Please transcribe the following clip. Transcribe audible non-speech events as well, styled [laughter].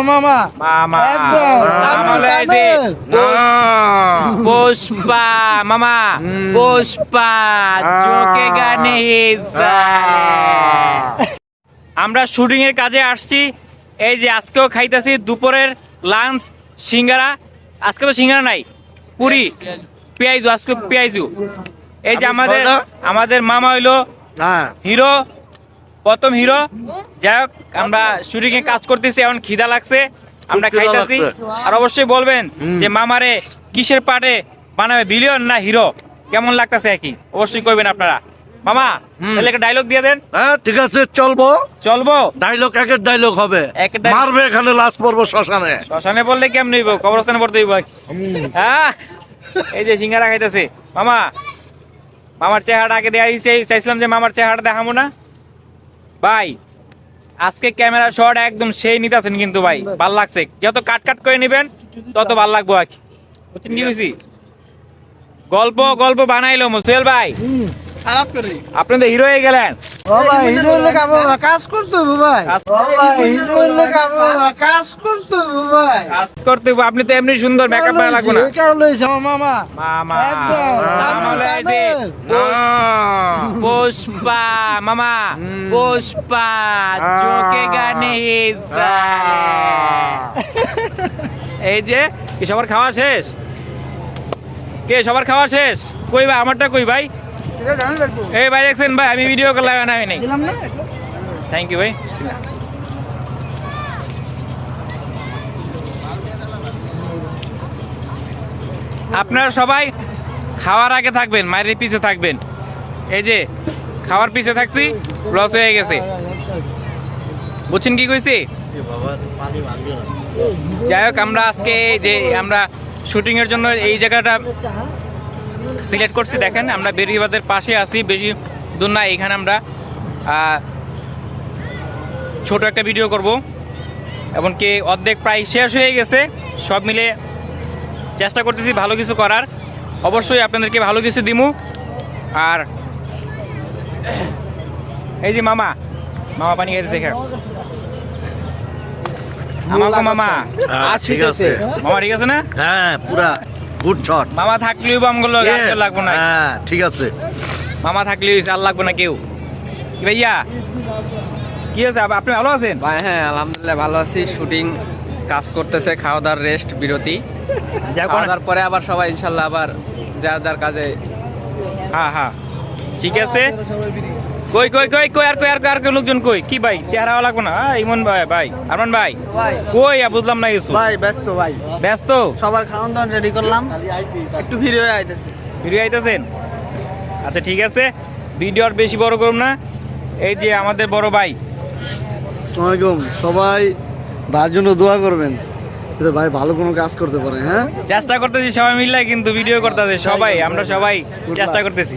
আমার মামা। মামা [laughs] পুষ্পা মামা। পুষ্পা চোখে গানে আমরা শুটিং এর কাজে আসছি। এই যে আজকেও খাইতেছি দুপুরের লাঞ্চ সিঙ্গারা। আজকে তো সিঙ্গারা নাই পুরি পেঁয়াজু আজকে পেঁয়াজু। এই যে আমাদের আমাদের মামা হইল হ্যাঁ। হিরো প্রথম হিরো। যাই হোক আমরা শুটিং এ কাজ করতেছি এখন খিদা লাগছে আমরা খাইতেছি। আর অবশ্যই বলবেন যে মামারে কিসের পাটে বানাবে বিলিয়ন না হিরো কেমন লাগতেছে কি অবশ্যই কইবেন আপনারা। মামা তাহলে একটা ডায়লগ দিয়ে দেন। হ্যাঁ ঠিক আছে চলবো। চলবো? ডায়লগ একের ডায়লগ হবে। মারবে এখানে লাশ পড়ব শ্মশানে। শ্মশানে বললে কেমন হইব? কবরস্থানে পড়তে হইব হ্যাঁ? এই যে সিঙ্গারা খাইতেছে। মামা মামার চেহারাটা আগে দেখাই চাইছিলাম যে মামার চেহারাটা দেখাবো না। ভাই, আজকে ক্যামেরা শট একদম সেই নিতেছেন কিন্তু ভাই, ভালো লাগছে। যত কাট কাট করে নেবেন, তত ভালো লাগবো আর কি। কি গল্প গল্প বানাইলো মুসেল ভাই। খারাপ করে। আপনি তো হিরো হয়ে গেলেন। বাবা হিরো বাবা কাজ করতে হবে ভাই। বাবা হিরো বাবা কাজ করতে হবে ভাই। কাজ করতে হবে, আপনি তো এমনি সুন্দর মেকআপ বানা লাগবে না। কেন লইছে মামা। মামা হলো পুষ্পা। মামা। পুষ্পা চোখে গানে এই যে কি সবার খাওয়া শেষ? কে সবার খাওয়া শেষ? কই ভাই আমারটা কই ভাই? এই ভাই দেখছেন ভাই আমি ভিডিও করলাম না আমি নাই থ্যাংক ইউ ভাই। আপনারা সবাই খাওয়ার আগে থাকবেন মায়ের পিছে থাকবেন। এই যে খাওয়ার পিছে থাকছি লস হয়ে গেছে। বুঝছেন কি কইছি? যাই হোক আমরা আজকে যে আমরা শুটিংয়ের জন্য এই জায়গাটা সিলেক্ট করছি দেখেন আমরা বেরিবাদের পাশে আছি বেশি দূর না এখানে আমরা ছোট একটা ভিডিও করব। এমনকি অর্ধেক প্রায় শেষ হয়ে গেছে সব মিলে চেষ্টা করতেছি ভালো কিছু করার। অবশ্যই আপনাদেরকে ভালো কিছু দিমু। আর এই যে মামা মামা পানি খাইতেছে এখানে। আমাকে মামা। হ্যাঁ, ঠিক আছে। মামা ঠিক আছে না? হ্যাঁ পুরা। গুড শট মামা থাকলেও আমগুলো লাগবো না। হ্যাঁ ঠিক আছে। মামা থাকলেও আর লাগবো না কেউ। ভাইয়া? কি আপ- আপনি ভালো আছেন? ভাই হ্যাঁ আলহামদুলিল্লাহ ভালো আছি। শুটিং কাজ করতেছে খাওয়া দাওয়ার রেস্ট বিরতি খাওয়া পরে আবার সবাই ইনশাল্লাহ আবার যার যার কাজে হ্যাঁ হ্যাঁ। ঠিক আছে। কই কই কই কই আর কই আর কই আর কই লোকজন কই? কি ভাই? চেহারা লাগবো না? ইমন ভাই ভাই আরমান ভাই। কই আ, বুঝলাম না কিছু। ভাই ব্যস্ত ভাই। ব্যস্ত? সবার খাওয়ান দাওয়ান রেডি করলাম। একটু ভিড় হয়ে আইতেছে। ফিরে আইতেছেন? আচ্ছা ঠিক আছে। ভিডিও আর বেশি বড় করুন না। এই যে আমাদের বড় ভাই। আসসালামাইকুম সবাই ভাইয়ের জন্য দোয়া করবেন। যাতে ভাই ভালো কোনো কাজ করতে পারে হ্যাঁ? চেষ্টা করতেছি সবাই মিলে কিন্তু ভিডিও করতেছে সবাই আমরা সবাই চেষ্টা করতেছি।